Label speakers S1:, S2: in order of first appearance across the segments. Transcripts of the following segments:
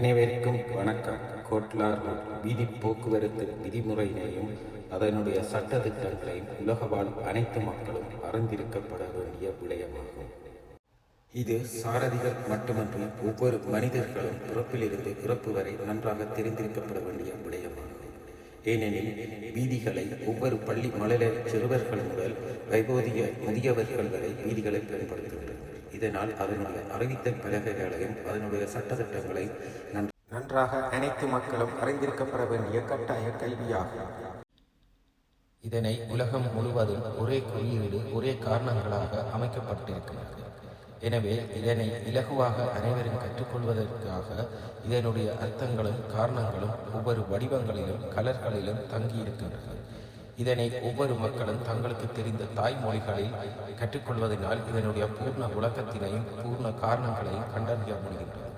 S1: அனைவருக்கும் வணக்கம். கோட்லார் வீதி போக்குவரத்து விதிமுறையினையும் அதனுடைய சட்டத்திட்டங்களையும் உலகவாழ் அனைத்து மக்களும் அறிந்திருக்கப்பட வேண்டிய விடயமாகும். இது சாரதிகள் மட்டுமன்றி ஒவ்வொரு மனிதர்களும் பிறப்பிலிருந்து இறப்பு வரை நன்றாக தெரிந்திருக்கப்பட வேண்டிய விடயமாகும். ஏனெனில் வீதிகளை ஒவ்வொரு பள்ளி மழலை சிறுவர்கள் முதல் வைபோதிய முதியவர்கள் வரை வீதிகளை பயன்படுத்துகின்றனர். இதனால் அதனுடைய அறிவித்தல் பலகைகளையும் அதனுடைய சட்டத்திட்டங்களை நன்றாக அனைத்து மக்களும் அறிந்திருக்கப்பட வேண்டிய கட்டாய கல்வியாகும். இதனை உலகம் முழுவதும் ஒரே குறியீடு ஒரே காரணங்களாக அமைக்கப்பட்டிருக்கிறது. எனவே இதனை இலகுவாக அனைவரும் கற்றுக்கொள்வதற்காக இதனுடைய அர்த்தங்களும் காரணங்களும் ஒவ்வொரு வடிவங்களிலும் கலர்களிலும் தங்கியிருக்கின்றன. இதனை ஒவ்வொரு மக்களும் தங்களுக்கு தெரிந்த தாய்மொழிகளில் கற்றுக்கொள்வதனால் இதனுடைய பூர்ண உலகத்தினையும் பூர்ண காரணங்களையும் கண்டறிய முடிகின்றது.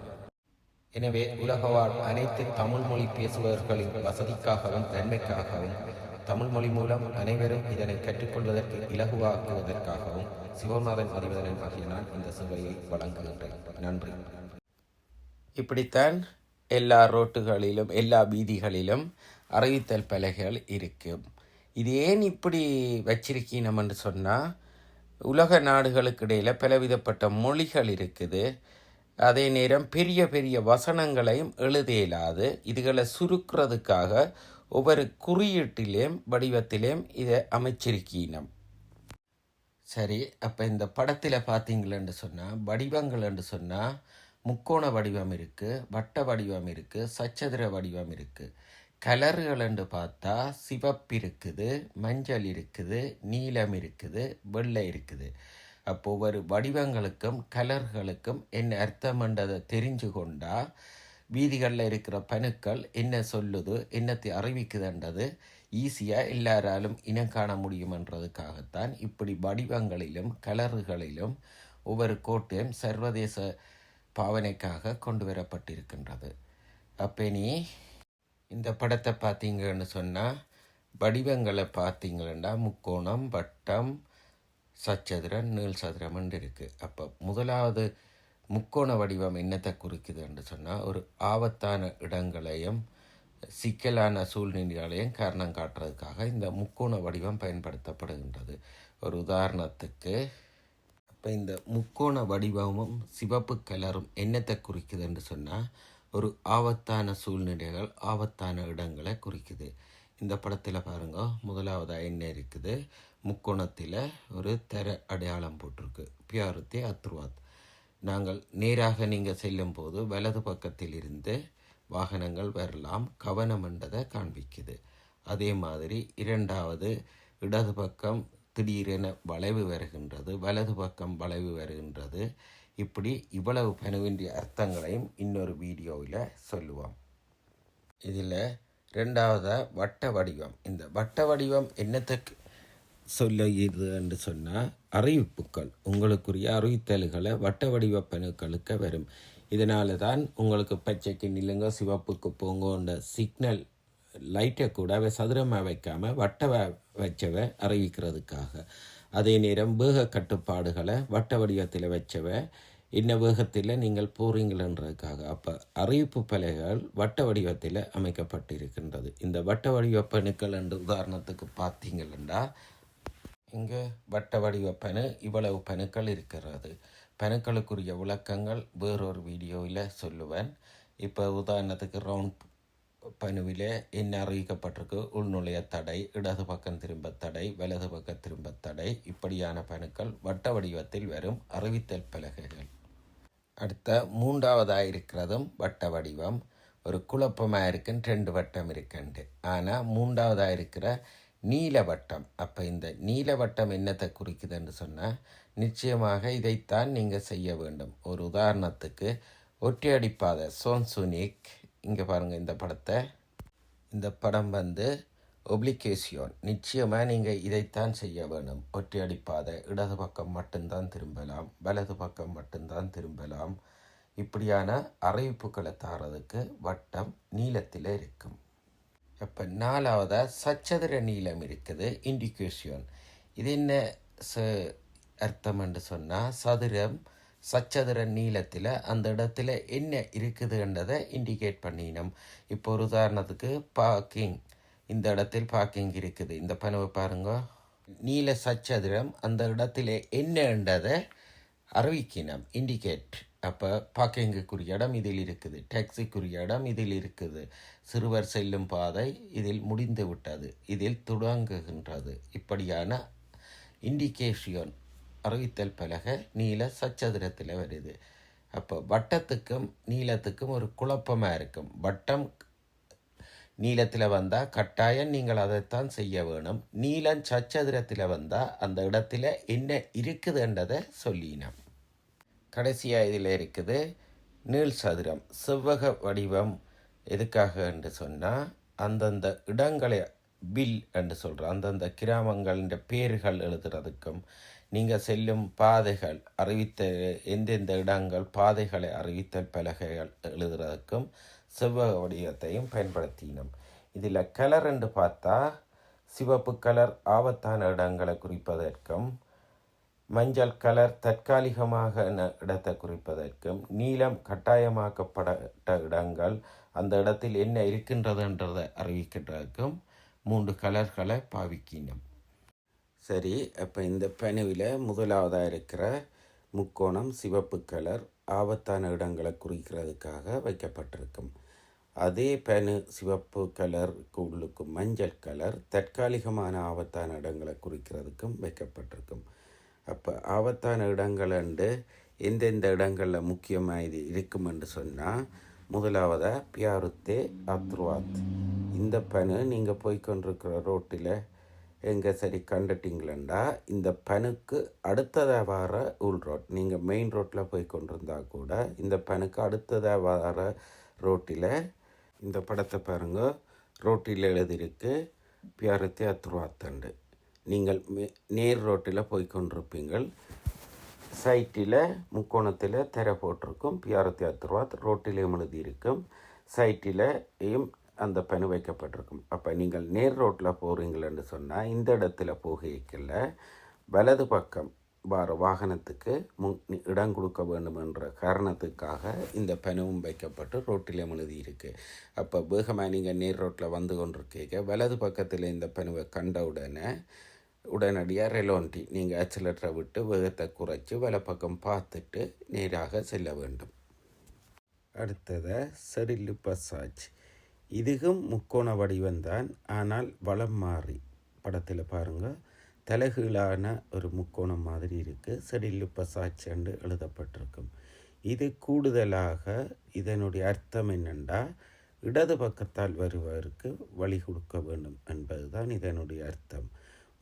S1: எனவே உலகவாழ் அனைத்து தமிழ் மொழி பேசுபவர்களின் வசதிக்காகவும் நன்மைக்காகவும் தமிழ் மொழி மூலம் அனைவரும் இதனை கற்றுக்கொள்வதற்கு இலகுவாக்குவதற்காகவும் சிவநாதன் அறிவதன் ஆகிய நான் இந்த சேவையை வழங்குகின்றேன். நன்றி. இப்படித்தான் எல்லா ரோட்டுகளிலும் எல்லா வீதிகளிலும் அறிவித்தல் பலகைகள் இருக்கும் இது ஏன் இப்படி வச்சிருக்கீனம் என்று சொன்னால் உலக நாடுகளுக்கு இடையில் பலவிதப்பட்ட மொழிகள் இருக்குது. அதே நேரம் பெரிய பெரிய வசனங்களையும் எழுத இயலாது இதுகளை சுருக்கிறதுக்காக ஒவ்வொரு குறியீட்டிலேயும் வடிவத்திலேயும் இதை அமைச்சிருக்கீனம். சரி அப்போ இந்த படத்தில் பார்த்தீங்களேன்னு சொன்னால் வடிவங்கள்னு சொன்னால் முக்கோண வடிவம் இருக்குது வட்ட வடிவம் இருக்குது சச்சதுர வடிவம் இருக்குது கலர்கள்னு பார்த்தா சிவப்பு இருக்குது மஞ்சள் இருக்குது நீலம் இருக்குது வெள்ளை இருக்குது. அப்போ ஒவ்வொரு வடிவங்களுக்கும் கலர்களுக்கும் என்ன அர்த்தம்ன்றதை தெரிஞ்சு கொண்டா வீதிகளில் இருக்கிற பணுக்கள் என்ன சொல்லுது என்னத்தை அறிவிக்குதுன்றது ஈஸியாக எல்லாராலும் இனம் காண முடியுமன்றதுக்காகத்தான் இப்படி வடிவங்களிலும் கலறுகளிலும் ஒவ்வொரு கோட்டையும் சர்வதேச பாவனைக்காக கொண்டு வரப்பட்டிருக்கின்றது. அப்போ நீ இந்த படத்தை பார்த்தீங்கன்னு சொன்னால் வடிவங்களை பார்த்தீங்கன்னா முக்கோணம் வட்டம் சச்சதுரம் நீள் சதுரம்னு இருக்குது அப்போ முதலாவது முக்கோண வடிவம் என்னத்தை குறிக்குதுன்னு சொன்னால் ஒரு ஆபத்தான இடங்களையும் சிக்கலான சூழ்நிலைகளையும் காரணம் காட்டுறதுக்காக இந்த முக்கோண வடிவம் பயன்படுத்தப்படுகின்றது. ஒரு உதாரணத்துக்கு அப்போ இந்த முக்கோண வடிவமும் சிவப்பு கலரும் என்னத்தை குறிக்குதுன்னு சொன்னால் ஒரு ஆபத்தான சூழ்நிலைகள் ஆபத்தான இடங்களை குறிக்குது. இந்த படத்தில் பாருங்க முதலாவதாக என்ன இருக்குது? முக்கோணத்தில் ஒரு தர அடையாளம் போட்டிருக்கு. பியாருத்தி அத்ருவாத். நாங்கள் நேராக நீங்கள் செல்லும் போது வலது பக்கத்தில் இருந்து வாகனங்கள் வரலாம். கவனம் என்றதை காண்பிக்குது. அதே மாதிரி இரண்டாவது இடது பக்கம் திடீரென வளைவு வருகின்றது. வலது பக்கம் வளைவு வருகின்றது. இப்படி இவ்வளவு பணுவின்றி அர்த்தங்களையும் இன்னொரு வீடியோவில் சொல்லுவோம். இதில் ரெண்டாவதாக வட்ட வடிவம். இந்த வட்ட வடிவம் என்னத்தை சொல்லுகிறது என்று சொன்னால் அறிவிப்புகள். உங்களுக்குரிய அறிவித்தல்களை வட்ட வடிவ பணுக்களுக்கு வரும். இதனால தான் உங்களுக்கு பச்சைக்கு நில்லுங்க சிவப்புக்கு போங்கன்ற சிக்னல் லைட்டை கூட அவை சதுரமாக வைக்காமல் வட்ட வச்சவை அறிவிக்கிறதுக்காக. அதே நேரம் வேக கட்டுப்பாடுகளை வட்ட வடிவத்தில் வச்சவ. இன்ன வேகத்தில் நீங்கள் போறீங்களன்றதுக்காக அப்போ அறிவிப்பு பலகைகள் வட்ட வடிவத்தில் அமைக்கப்பட்டிருக்கின்றது. இந்த வட்ட வடிவ பணுக்கள் என்று உதாரணத்துக்கு பார்த்தீங்கள்டா இங்கே வட்ட வடிவ பனு இவ்வளவு பணுக்கள் இருக்கிறது. பணுக்களுக்குரிய விளக்கங்கள் வேறொரு வீடியோவில் சொல்லுவேன். இப்போ உதாரணத்துக்கு ரவுண்ட் பனுவிலே என்ன அறிவிக்கப்பட்டிருக்கு உள்நுழைய தடை இடது பக்கம் திரும்ப தடை வலது பக்கம் திரும்ப தடை. இப்படியான பணுக்கள் வட்ட வடிவத்தில் வரும் அறிவித்தல் பலகைகள். அடுத்த மூன்றாவதாக இருக்கிறதும் வட்ட வடிவம். ஒரு குழப்பமாக இருக்குன்னு ரெண்டு வட்டம் இருக்குண்டு ஆனால் மூன்றாவதாக இருக்கிற நீலவட்டம் அப்போ இந்த நீலவட்டம் என்னத்தை குறிக்குதுன்னு சொன்னால் நிச்சயமாக இதைத்தான் நீங்கள் செய்ய வேண்டும். ஒரு உதாரணத்துக்கு ஒற்றையடிப்பாத சோன்சுனிக் இங்கே பாருங்கள் இந்த படத்தை. இந்த படம் வந்து ஒப்ளிகேஷியோன் நிச்சயமாக நீங்கள் இதைத்தான் செய்ய வேணும். ஒற்றையடிப்பாத இடது பக்கம் மட்டும்தான் திரும்பலாம் வலது பக்கம் மட்டும்தான் திரும்பலாம். இப்படியான அறிவிப்புகளை தாரதுக்கு வட்டம் நீளத்தில் இருக்கும். இப்போ நாலாவதாக சச்சதுர நீளம் இருக்குது இண்டிகேஷியோன் இது என்ன ச அர்த்தம் என்று சொன்னால் சதுரம்
S2: சச்சதுர நீளத்தில் அந்த இடத்துல என்ன இருக்குதுன்றதை இண்டிகேட் பண்ணினோம். இப்போ ஒரு உதாரணத்துக்கு பார்க்கிங் இந்த இடத்தில் பார்க்கிங் இருக்குது. இந்த பனவை பாருங்க. நீல சச்சதுரம் அந்த இடத்துல என்னன்றதை அறிவிக்கணும். இண்டிகேட் அப்போ பார்க்கிங்குக்குரிய இடம் இதில் இருக்குது. டாக்ஸிக்குரிய இடம் இதில் இருக்குது. சிறுவர் செல்லும் பாதை இதில் முடிந்து விட்டது இதில் தொடங்குகின்றது. இப்படியான இண்டிகேஷன் அறிவித்தல் பலகை நீல சச்சதுரத்தில் வருது. அப்போ வட்டத்துக்கும் நீளத்துக்கும் ஒரு குழப்பமாக இருக்கும். வட்டம் நீளத்தில் வந்தால் கட்டாயம் நீங்கள் அதைத்தான் செய்ய வேணும். நீளம் சச்சதுரத்தில் வந்தால் அந்த இடத்துல என்ன இருக்குதுன்றதை சொல்லினோம். கடைசியாக இதில் இருக்குது நீள் சதுரம் செவ்வக வடிவம் எதுக்காக என்று சொன்னால் அந்தந்த இடங்களை பில் என்று சொல்கிற அந்தந்த கிராமங்களின் பேர்கள் எழுதுறதுக்கும் நீங்கள் செல்லும் பாதைகள் அறிவித்த எந்தெந்த இடங்கள் பாதைகளை அறிவித்தல் பலகைகள் எழுதுறதுக்கும் செவ்வக வடிவத்தையும் பயன்படுத்தினோம். இதில் கலர் என்று பார்த்தா சிவப்பு கலர் ஆபத்தான இடங்களை குறிப்பதற்கும் மஞ்சள் கலர் தற்காலிகமாக இடத்தை குறிப்பதற்கும் நீலம் கட்டாயமாக்கப்பட்ட இடங்கள் அந்த இடத்தில் என்ன இருக்கின்றதுன்றதை அறிவிக்கின்றதற்கும் மூன்று கலர்களை பாவிக்கினோம். சரி அப்போ இந்த பெணுவில் முதலாவதாக இருக்கிற முக்கோணம் சிவப்பு கலர் ஆபத்தான இடங்களை குறிக்கிறதுக்காக வைக்கப்பட்டிருக்கும். அதே பெனு சிவப்பு கலருக்கு உள்ளுக்கும் மஞ்சள் கலர் தற்காலிகமான ஆபத்தான இடங்களை குறிக்கிறதுக்கும் வைக்கப்பட்டிருக்கும். அப்போ ஆபத்தான இடங்கள் என்று எந்தெந்த இடங்களில் முக்கியமாக இது இருக்கும் என்று சொன்னால் முதலாவதாக பியாருத்தே அத்ருவாத். இந்த பனு நீங்கள் போய்க்கொண்டிருக்கிற ரோட்டில் எங்கே சரி கண்டுட்டிங்களா இந்த பனுக்கு அடுத்ததாக வர உள் ரோட் நீங்கள் மெயின் ரோட்டில் போய் கொண்டிருந்தா கூட இந்த பனுக்கு அடுத்ததாக வர ரோட்டில் இந்த படத்தை பாருங்கள் ரோட்டில் எழுதியிருக்கு பியாரத்தி அத்ருவாத்தண்டு நீங்கள் நேர் ரோட்டில் போய் கொண்டிருப்பீங்கள் சைட்டில் முக்கோணத்தில் திரை போட்டிருக்கும். பியாரத்தி அத்ருவாத் ரோட்டிலையும் எழுதியிருக்கும். சைட்டிலையும் அந்த பெண் வைக்கப்பட்டிருக்கும். அப்போ நீங்கள் நேர் ரோட்டில் போகிறீங்களன்னு சொன்னால் இந்த இடத்துல போகைக்குள்ள வலது பக்கம் வார வாகனத்துக்கு முன் இடம் கொடுக்க வேண்டும் என்ற காரணத்துக்காக இந்த பெனவும் வைக்கப்பட்டு ரோட்டில் எழுதியிருக்கு. அப்போ வேகமாக நீங்கள் நேர் ரோட்டில் வந்து கொண்டிருக்கீங்க. வலது பக்கத்தில் இந்த பெனுவை கண்ட உடனே உடனடியாக ரெலோன்டி நீங்கள் ஆக்சிலேட்டரை விட்டு வேகத்தை குறைச்சி வலப்பக்கம் பார்த்துட்டு நேராக செல்ல வேண்டும். அடுத்தது சரில்லு பசாஜ் இதுகும் முக்கோண வடிவம்தான் ஆனால் வளம் மாறி. படத்தில் பாருங்கள் தலைகீழான ஒரு முக்கோணம் மாதிரி இருக்குது செடில்லு பசாஜ் என்று எழுதப்பட்டிருக்கும். இது கூடுதலாக இதனுடைய அர்த்தம் என்னென்னா இடது பக்கத்தால் வருவதற்கு வழி கொடுக்க வேண்டும் என்பதுதான் இதனுடைய அர்த்தம்.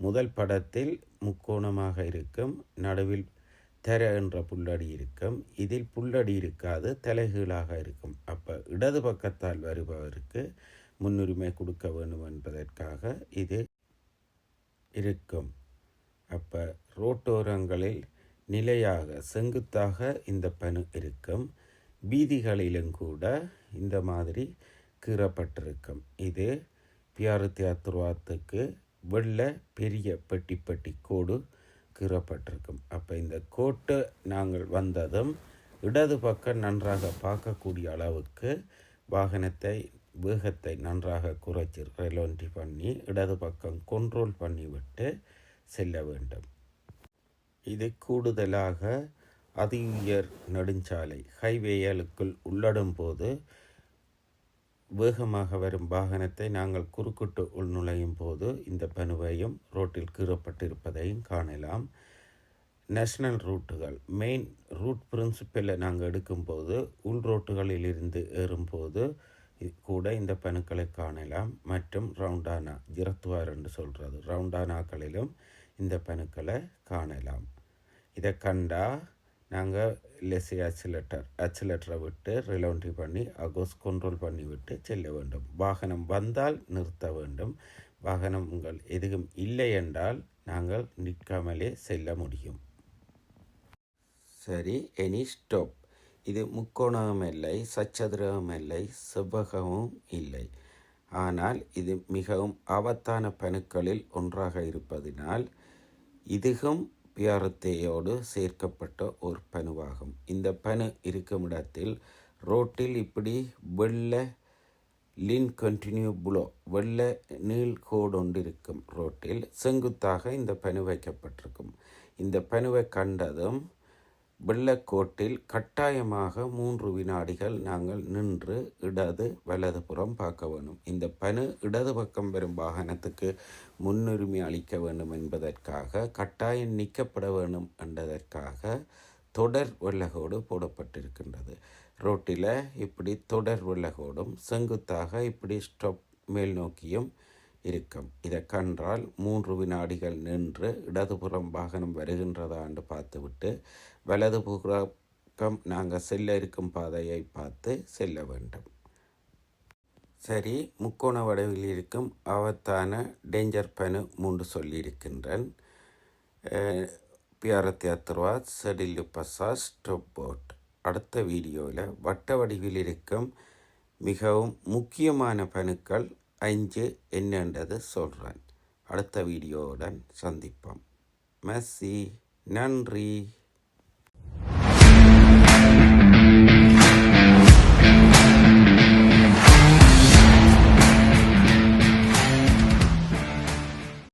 S2: முதல் படத்தில் முக்கோணமாக இருக்கும் நடுவில் தெர என்ற புல்லடி இருக்கும் இதில் புல்லடி இருக்காது தலைகீழாக இருக்கும். அப்போ இடது பக்கத்தால் வருபவருக்கு முன்னுரிமை கொடுக்க வேண்டும் என்பதற்காக இது இருக்கும். அப்போ ரோட்டோரங்களில் நிலையாக செங்குத்தாக இந்த பனு இருக்கும். வீதிகளிலும் கூட இந்த மாதிரி கீறப்பட்டிருக்கும். இது பியாரு அத்துருவாத்துக்கு வெள்ளை பெரிய பெட்டி பெட்டி கோடு கீறப்பட்டிருக்கும். அப்போ இந்த கோட்டை நாங்கள் வந்ததும் இடது பக்கம் நன்றாக பார்க்கக்கூடிய அளவுக்கு வாகனத்தை வேகத்தை நன்றாக குறைச்சி ரெலோன்டி பண்ணி இடது பக்கம் கண்ட்ரோல் பண்ணிவிட்டு செல்ல வேண்டும். இது கூடுதலாக அதி உயர் நெடுஞ்சாலை ஹைவேகளுக்குள் உள்ளடும் போது வேகமாக வரும் வாகனத்தை நாங்கள் குறுக்கிட்டு உள்நுழையும் போது இந்த பனுவையும் ரோட்டில் கீறப்பட்டிருப்பதையும் காணலாம். நேஷனல் ரூட்டுகள் மெயின் ரூட் பிரின்சிபலை நாங்கள் எடுக்கும்போது உள் ரோட்டுகளில் இருந்து ஏறும்போது கூட இந்த பணுக்களை காணலாம். மற்றும் ரவுண்டானா ஜிரத்துவார் என்று சொல்கிறது ரவுண்டானாக்களிலும் இந்த பணுக்களை காணலாம். இதை கண்டா நாங்கள் லெசி அச்சிலேட்டர் அச்சிலேட்டரை விட்டு ரிலவுண்ட்ரி பண்ணி அகோஸ் கண்ட்ரோல் பண்ணிவிட்டு செல்ல வேண்டும். வாகனம் வந்தால் நிறுத்த வேண்டும். வாகனம் உங்கள் எதுவும் இல்லை என்றால் நாங்கள் நிற்காமலே செல்ல முடியும். சரி எனி ஸ்டாப் இது முக்கோணமும் இல்லை சச்சதுரமும் இல்லை செவ்வகமும் இல்லை. ஆனால் இது மிகவும் ஆபத்தான பணுக்களில் ஒன்றாக இருப்பதினால் இதுவும் பியாரத்தேயோடு சேர்க்கப்பட்ட ஒரு பனுவாகும் இந்த பனு இருக்கும் இடத்தில் ரோட்டில் இப்படி வெள்ளை லின் கண்டினியூ புலோ வெள்ளை நீள் கோடு ஒன்று இருக்கும் ரோட்டில் செங்குத்தாக இந்த பனு வைக்கப்பட்டிருக்கும். இந்த பனுவை கண்டதும் வெள்ளக்கோட்டில் கட்டாயமாக மூன்று வினாடிகள் நாங்கள் நின்று இடது வலதுபுறம் பார்க்க வேண்டும் இந்த பனு இடது பக்கம் வரும் வாகனத்துக்கு முன்னுரிமை அளிக்க வேண்டும் என்பதற்காக கட்டாயம் நீக்கப்பட வேண்டும் என்பதற்காக தொடர் வெள்ளகோடு போடப்பட்டிருக்கின்றது. ரோட்டில் இப்படி தொடர் வெள்ளகோடும் செங்குத்தாக இப்படி ஸ்டாப் மேல் நோக்கியும் இருக்கும். இதை கண்டால் மூன்று வினாடிகள் நின்று இடதுபுறம் வாகனம் வருகின்றதா என்று பார்த்துவிட்டு வலதுபுறம் நாங்கள் செல்ல இருக்கும் பாதையை பார்த்து செல்ல வேண்டும். சரி முக்கோண வடிவில் இருக்கும் ஆபத்தான டேஞ்சர் பனு மூன்று சொல்லியிருக்கின்றேன். பியாரத்தி அத்ருவா செடில்லு பசா ஸ்டோப் போட் அடுத்த வீடியோவில் வட்ட வடிவில் இருக்கும் மிகவும் முக்கியமான பணுக்கள் அஞ்சு என்னன்றது சொல்கிறேன் அடுத்த வீடியோவுடன் சந்திப்போம். மெஸ்ஸி நன்றி.